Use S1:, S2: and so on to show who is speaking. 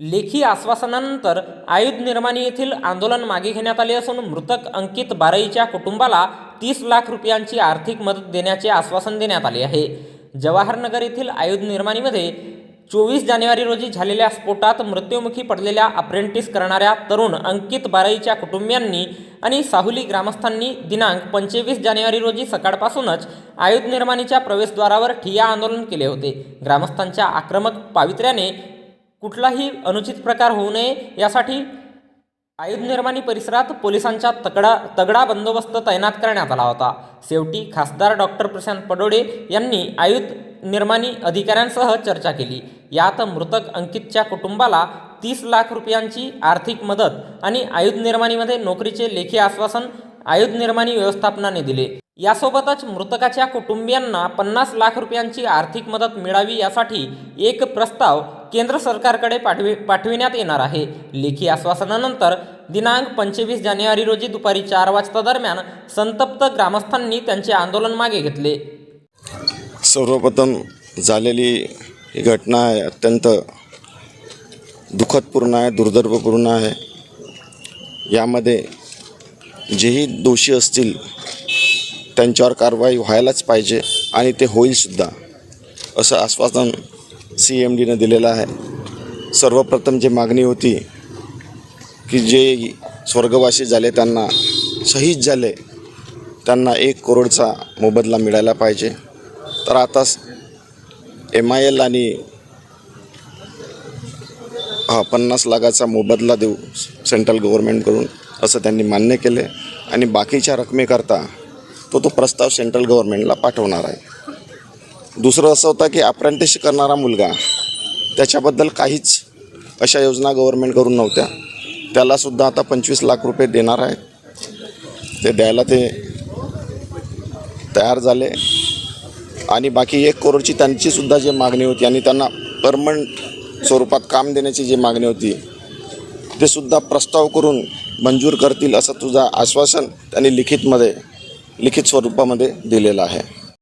S1: लेखी आश्वासनानंतर आयुध निर्माणी येथील आंदोलन मागे घेण्यात आले असून मृतक अंकित बारईच्या कुटुंबाला तीस लाख रुपयांची आर्थिक मदत देण्याचे आश्वासन देण्यात आले आहे. जवाहरनगर येथील आयुध निर्माणीमध्ये चोवीस जानेवारी रोजी झालेल्या स्फोटात मृत्युमुखी पडलेल्या अप्रेंटिस करणाऱ्या तरुण अंकित बारईच्या कुटुंबियांनी आणि साहुली ग्रामस्थांनी दिनांक पंचवीस जानेवारी रोजी सकाळपासूनच आयुध निर्माणीच्या प्रवेशद्वारावर ठिय्या आंदोलन केले होते. ग्रामस्थांच्या आक्रमक पावित्र्याने कुठलाही अनुचित प्रकार होऊ नये. यासाठी आयुध निर्माणी परिसरात पोलिसांचा तगडा तगडा बंदोबस्त तैनात करण्यात आला होता. शेवटी खासदार डॉक्टर प्रशांत पडोडे यांनी आयुध निर्माणी अधिकाऱ्यांसह चर्चा केली. यात मृतक अंकितच्या कुटुंबाला तीस लाख रुपयांची आर्थिक मदत आणि आयुध निर्माणीमध्ये नोकरीचे लेखी आश्वासन आयुध निर्माणी व्यवस्थापनाने दिले. यासोबतच मृतकाच्या कुटुंबियांना पन्नास लाख रुपयांची आर्थिक मदत मिळावी यासाठी एक प्रस्ताव केंद्र सरकारकडे पाठवी पाठविण्यात येणार आहे. लेखी आश्वासनानंतर दिनांक पंचवीस जानेवारी रोजी दुपारी चार वाजता दरम्यान संतप्त ग्रामस्थांनी त्यांचे आंदोलन मागे घेतले.
S2: सर्वप्रथम झालेली ही घटना आहे अत्यंत दुःखदपूर्ण आहे दुर्दैवपूर्ण आहे. यामध्ये जेही दोषी असतील त्यांच्यावर कारवाई व्हायलाच पाहिजे आणि ते होईलसुद्धा असं आश्वासन सी एम डीनं दिलेला आहे. सर्वप्रथम जी मागणी होती की जे स्वर्गवासी झाले त्यांना शहीद झाले त्यांना एक करोडचा मोबदला मिळायला पाहिजे. तर आता एम आय एल आणि हा पन्नास लाखाचा मोबदला देऊ सेंट्रल गव्हर्मेंटकडून असं त्यांनी मान्य केले. आणि बाकीच्या रकमेकरता तो तो प्रस्ताव सेंट्रल गव्हर्मेंटला पाठवणार आहे. दुसरं असं होतं की अप्रेंटिस करणारा मुलगा त्याच्याबद्दल काहीच अशा योजना गव्हर्मेंट करून नव्हत्या. त्यालासुद्धा आता पंचवीस लाख रुपये देणार आहेत. ते द्यायला ते तयार झाले. आणि बाकी एक करोडची त्यांचीसुद्धा जी मागणी होती आणि त्यांना परमनंट स्वरूपात काम देण्याची जी मागणी होती ते सुद्धा प्रस्ताव करून मंजूर करतील असं तुझं आश्वासन त्यांनी लिखितमध्ये लिखित स्वरूपामध्ये दिलेलं आहे.